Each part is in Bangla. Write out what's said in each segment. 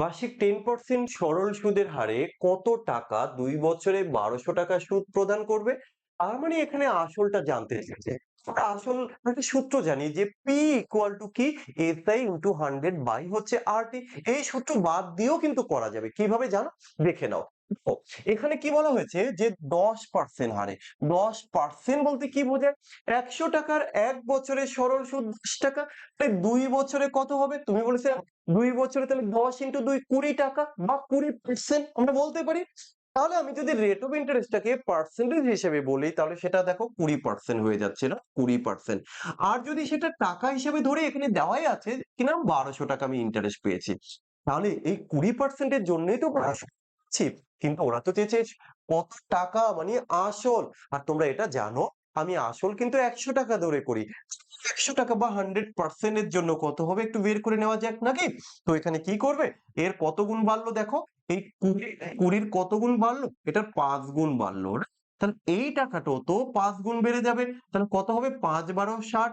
মাসিক টেন পার্সেন্ট সরল সুদের হারে কত টাকা দুই বছরে বারোশো টাকা সুদ প্রদান করবে? তার মানে এখানে আসলটা জানতে এসেছে। আসল একটা সূত্র জানি যে পি ইকুয়াল টু কি? S I into hundred by হচ্ছে আর টি এই সূত্র বাদ দিয়েও কিন্তু করা যাবে। কীভাবে জানো? দেখে নাও। এখানে কি বলা হয়েছে যে দশ পার্সেন্ট হারে। দশ পার্সেন্ট বলতে কি বোঝায়? একশো টাকার এক বছরে সরল সুদ দশ টাকা, তাই দুই বছরে কত হবে? তুমি বলেছে দুই বছরে তাহলে দশ ইন্টু দুই কুড়ি টাকা বা কুড়ি পার্সেন্ট আমরা বলতে পারি। তাহলে আমি যদি রেট অফ ইন্টারেস্টটাকে পার্সেন্টেজ হিসেবে বলি, তাহলে সেটা দেখো কুড়ি পার্সেন্ট হয়ে যাচ্ছে না কুড়ি পার্সেন্ট আর যদি সেটা টাকা হিসেবে ধরে এখানে দেওয়াই আছে, কিনা বারোশো টাকা আমি ইন্টারেস্ট পেয়েছি। তাহলে এই কুড়ি পার্সেন্টের জন্যই তো পাচ্ছি কিন্তু ওরা তো চেয়েছে কত টাকা মানে আসল। আর তোমরা এটা জানো, আমি আসল কিন্তু একশো টাকা ধরে করি। একশো টাকা বা হান্ড্রেড পার্সেন্টের জন্য কত হবে একটু বের করে নেওয়া যাক নাকি? তো এখানে কি করবে? এর কত গুণ বাড়লো দেখো? এই কুড়ি, কুড়ির কত গুণ বাড়লো? এটার পাঁচ গুণ বাড়লো তাহলে এই টাকাটাও তো পাঁচ গুণ বেড়ে যাবে। তাহলে কত হবে? পাঁচ বারো ষাট।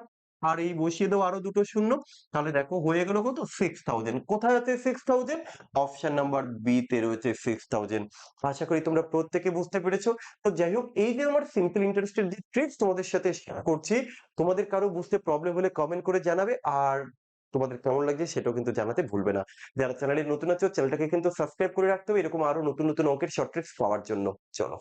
আর এই বসিয়ে দাও আরও দুটো শূন্য, তাহলে দেখো হয়ে গেল কত? সিক্স থাউজেন্ড কোথায় আছে six thousand option number B তে রয়েছে সিক্স থাউজেন্ড আশা করি তোমরা প্রত্যেকে বুঝতে পেরেছ। তো যাই হোক, এই যে আমার সিম্পল ইন্টারেস্টের যে ট্রিক্স তোমাদের সাথে শেয়ার করছি, তোমাদের কারও বুঝতে প্রবলেম হলে কমেন্ট করে জানাবে, আর তোমাদের কেমন লাগছে সেটাও কিন্তু জানাতে ভুলবে না। যারা চ্যানেলে নতুন আছো চ্যানেলটাকে কিন্তু সাবস্ক্রাইব করে রাখতে হবে, এরকম আরও নতুন নতুন অঙ্কের শর্ট ট্রিক্স পাওয়ার জন্য। চলো।